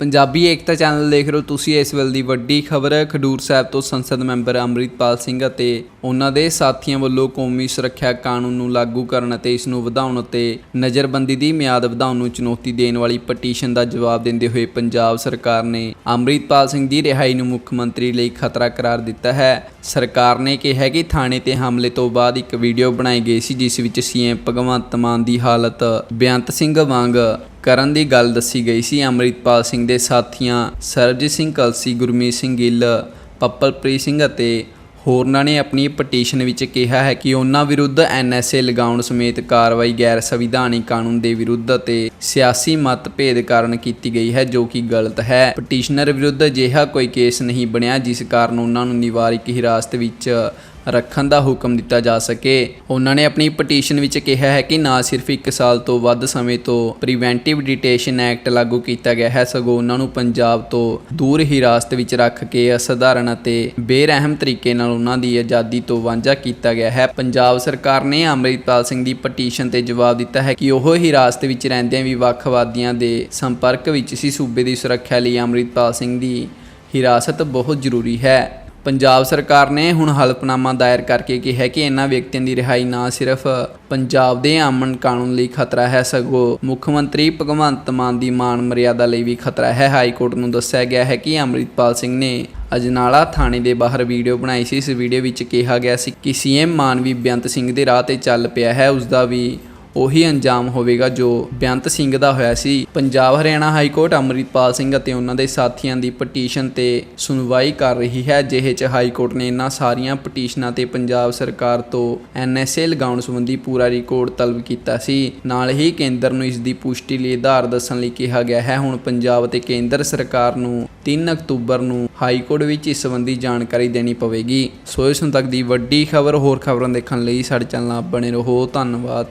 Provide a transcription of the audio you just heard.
ਪੰਜਾਬੀ ਏਕਤਾ channel ਦੇਖ ਰਹੇ ਹੋ ਤੁਸੀਂ ਇਸ ਵੇਲੇ ਦੀ ਵੱਡੀ ਖਬਰ ਖਡੂਰ ਸਾਹਿਬ ਤੋਂ ਸੰਸਦ ਮੈਂਬਰ ਅੰਮ੍ਰਿਤਪਾਲ ਸਿੰਘ ਅਤੇ ਉਹਨਾਂ ਦੇ ਸਾਥੀਆਂ ਵੱਲੋਂ ਕੌਮੀ ਸੁਰੱਖਿਆ ਕਾਨੂੰਨ ਨੂੰ ਲਾਗੂ ਕਰਨ ਅਤੇ ਇਸ ਨੂੰ ਵਧਾਉਣ ਅਤੇ ਨਜ਼ਰਬੰਦੀ ਦੀ ਮਿਆਦ ਵਧਾਉਣ ਨੂੰ ਚੁਣੌਤੀ ਦੇਣ ਵਾਲੀ ਪਟੀਸ਼ਨ ਦਾ ਜਵਾਬ ਦਿੰਦੇ ਹੋਏ ਪੰਜਾਬ ਸਰਕਾਰ ਨੇ ਅੰਮ੍ਰਿਤਪਾਲ ਸਿੰਘ ਦੀ ਰਿਹਾਈ ਨੂੰ ਮੁੱਖ ਮੰਤਰੀ ਲਈ ਖਤਰਾ ਕਰਾਰ ਦਿੱਤਾ ਹੈ। ਸਰਕਾਰ ਨੇ ਕਿਹਾ ਕਿ ਥਾਣੇ ਤੇ ਹਮਲੇ ਤੋਂ ਬਾਅਦ ਇੱਕ ਵੀਡੀਓ ਬਣਾਈ ਗਈ ਸੀ, ਜਿਸ ਵਿੱਚ ਸੀਐਮ ਭਗਵੰਤ ਮਾਨ ਦੀ ਹਾਲਤ ਬੇਅੰਤ ਸਿੰਘ ਵਾਂਗ ਕਰਨ ਦੀ ਗੱਲ ਦੱਸੀ ਗਈ ਸੀ। ਅੰਮ੍ਰਿਤਪਾਲ ਸਿੰਘ ਦੇ ਸਾਥੀਆਂ ਸਰਬਜੀਤ ਸਿੰਘ ਕਲਸੀ, ਗੁਰਮੀਤ ਸਿੰਘ ਗਿੱਲ, ਪੱਪਲਪ੍ਰੀਤ ਸਿੰਘ ਅਤੇ ਹੋਰਨਾਂ ਨੇ ਆਪਣੀ ਪਟੀਸ਼ਨ ਵਿੱਚ ਕਿਹਾ ਹੈ ਕਿ ਉਹਨਾਂ ਵਿਰੁੱਧ ਐਨਐਸਏ ਲਗਾਉਣ ਸਮੇਤ ਕਾਰਵਾਈ ਗੈਰ ਸੰਵਿਧਾਨਿਕ ਕਾਨੂੰਨ ਦੇ ਵਿਰੁੱਧ ਅਤੇ ਸਿਆਸੀ ਮਤਭੇਦ ਕਾਰਨ ਕੀਤੀ ਗਈ ਹੈ, ਜੋ ਕਿ ਗਲਤ ਹੈ। ਪਟੀਸ਼ਨਰ ਵਿਰੁੱਧ ਅਜਿਹਾ ਕੋਈ ਕੇਸ ਨਹੀਂ ਬਣਿਆ, ਜਿਸ ਕਾਰਨ ਉਹਨਾਂ ਨੂੰ ਨਿਵਾਰਕ ਹਿਰਾਸਤ ਵਿੱਚ ਰੱਖਣ ਦਾ ਹੁਕਮ ਦਿੱਤਾ ਜਾ ਸਕੇ। ਉਹਨਾਂ ਨੇ ਆਪਣੀ ਪਟੀਸ਼ਨ ਵਿੱਚ ਕਿਹਾ ਹੈ ਕਿ ਨਾ ਸਿਰਫ 1 ਸਾਲ ਤੋਂ ਵੱਧ ਸਮੇਂ ਤੋਂ ਪ੍ਰੀਵੈਂਟਿਵ ਡਿਟੇਸ਼ਨ ਐਕਟ ਲਾਗੂ ਕੀਤਾ ਗਿਆ ਹੈ, ਸਗੋਂ ਉਹਨਾਂ ਨੂੰ ਪੰਜਾਬ ਤੋਂ ਦੂਰ ਹਿਰਾਸਤ ਵਿੱਚ ਰੱਖ ਕੇ ਅਸਧਾਰਨ ਅਤੇ ਬੇਰਹਿਮ ਤਰੀਕੇ ਨਾਲ ਉਹਨਾਂ ਦੀ ਆਜ਼ਾਦੀ ਤੋਂ ਵਾਂਝਾ ਕੀਤਾ ਗਿਆ ਹੈ। ਪੰਜਾਬ ਸਰਕਾਰ ਨੇ ਅੰਮ੍ਰਿਤਪਾਲ ਸਿੰਘ ਦੀ ਪਟੀਸ਼ਨ ਤੇ ਜਵਾਬ ਦਿੱਤਾ ਹੈ ਕਿ ਉਹ ਹਿਰਾਸਤ ਵਿੱਚ ਰਹਿੰਦਿਆਂ ਵੀ ਵੱਖਵਾਦੀਆਂ ਦੇ ਸੰਪਰਕ ਵਿੱਚ ਸੀ। ਸੂਬੇ ਦੀ ਸੁਰੱਖਿਆ ਲਈ ਅੰਮ੍ਰਿਤਪਾਲ ਸਿੰਘ ਦੀ ਹਿਰਾਸਤ ਬਹੁਤ ਜ਼ਰੂਰੀ ਹੈ। ਪੰਜਾਬ ਸਰਕਾਰ ਨੇ ਹੁਣ ਹਲਫਨਾਮਾ ਦਾਇਰ ਕਰਕੇ ਕਿਹਾ ਕਿ ਇਹਨਾਂ ਵਿਅਕਤੀਆਂ ਦੀ ਰਿਹਾਈ ਨਾ ਸਿਰਫ ਪੰਜਾਬ ਦੇ ਅਮਨ ਕਾਨੂੰਨ ਲਈ ਖਤਰਾ ਹੈ, ਸਗੋਂ ਮੁੱਖ ਮੰਤਰੀ ਭਗਵੰਤ ਮਾਨ ਦੀ ਮਾਨ ਮਰਿਆਦਾ ਲਈ ਵੀ ਖਤਰਾ ਹੈ। ਹਾਈ ਕੋਰਟ ਨੂੰ ਦੱਸਿਆ ਗਿਆ ਹੈ ਕਿ ਅੰਮ੍ਰਿਤਪਾਲ ਸਿੰਘ ਨੇ ਅਜਨਾਲਾ ਥਾਣੇ ਦੇ ਬਾਹਰ ਵੀਡੀਓ ਬਣਾਈ ਸੀ। ਇਸ ਵੀਡੀਓ ਵਿੱਚ ਕਿਹਾ ਗਿਆ ਸੀ ਕਿ ਸੀਐਮ ਮਾਨ ਵੀ ਬੇਅੰਤ ਸਿੰਘ ਦੇ ਰਾਹ ਤੇ ਚੱਲ ਪਿਆ ਹੈ। ਉਸ ਦਾ ਵੀ ਉਹੀ ਅੰਜਾਮ ਹੋਵੇਗਾ ਜੋ ਬੇਅੰਤ ਸਿੰਘ ਦਾ ਹੋਇਆ ਸੀ। ਪੰਜਾਬ, ਹਰਿਆਣਾ ਹਾਈ ਕੋਰਟ ਅੰਮ੍ਰਿਤਪਾਲ ਸਿੰਘ ਅਤੇ ਉਹਨਾਂ ਦੇ ਸਾਥੀਆਂ ਦੀ ਪਟੀਸ਼ਨ ਤੇ ਸੁਣਵਾਈ ਕਰ ਰਹੀ ਹੈ, ਜਿਹੇ ਚ ਹਾਈ ਕੋਰਟ ਨੇ ਇਹਨਾਂ ਸਾਰੀਆਂ ਪਟੀਸ਼ਨਾਂ ਤੇ ਪੰਜਾਬ ਸਰਕਾਰ ਤੋਂ ਐਨਐਸਏ ਲਗਾਉਣ ਸੰਬੰਧੀ ਪੂਰਾ ਰਿਕਾਰਡ ਤਲਬ ਕੀਤਾ ਸੀ। ਨਾਲ ਹੀ ਕੇਂਦਰ ਨੂੰ ਇਸ ਦੀ ਪੁਸ਼ਟੀ ਲਈ ਆਧਾਰ ਦੱਸਣ ਲਈ ਕਿਹਾ ਗਿਆ ਹੈ। ਹੁਣ ਪੰਜਾਬ ਅਤੇ ਕੇਂਦਰ ਸਰਕਾਰ ਨੂੰ 3 ਅਕਤੂਬਰ ਨੂੰ ਹਾਈ ਕੋਰਟ ਵਿੱਚ ਇਸ ਸੰਬੰਧੀ ਜਾਣਕਾਰੀ ਦੇਣੀ ਪਵੇਗੀ। ਸੋ ਇਸ ਹੁਣ ਤੱਕ ਦੀ ਵੱਡੀ ਖਬਰ, ਹੋਰ ਖਬਰਾਂ ਦੇਖਣ ਲਈ ਸਾਡੇ ਚੈਨਲ ਨਾਲ ਬਣੇ ਰਹੋ। ਧੰਨਵਾਦ।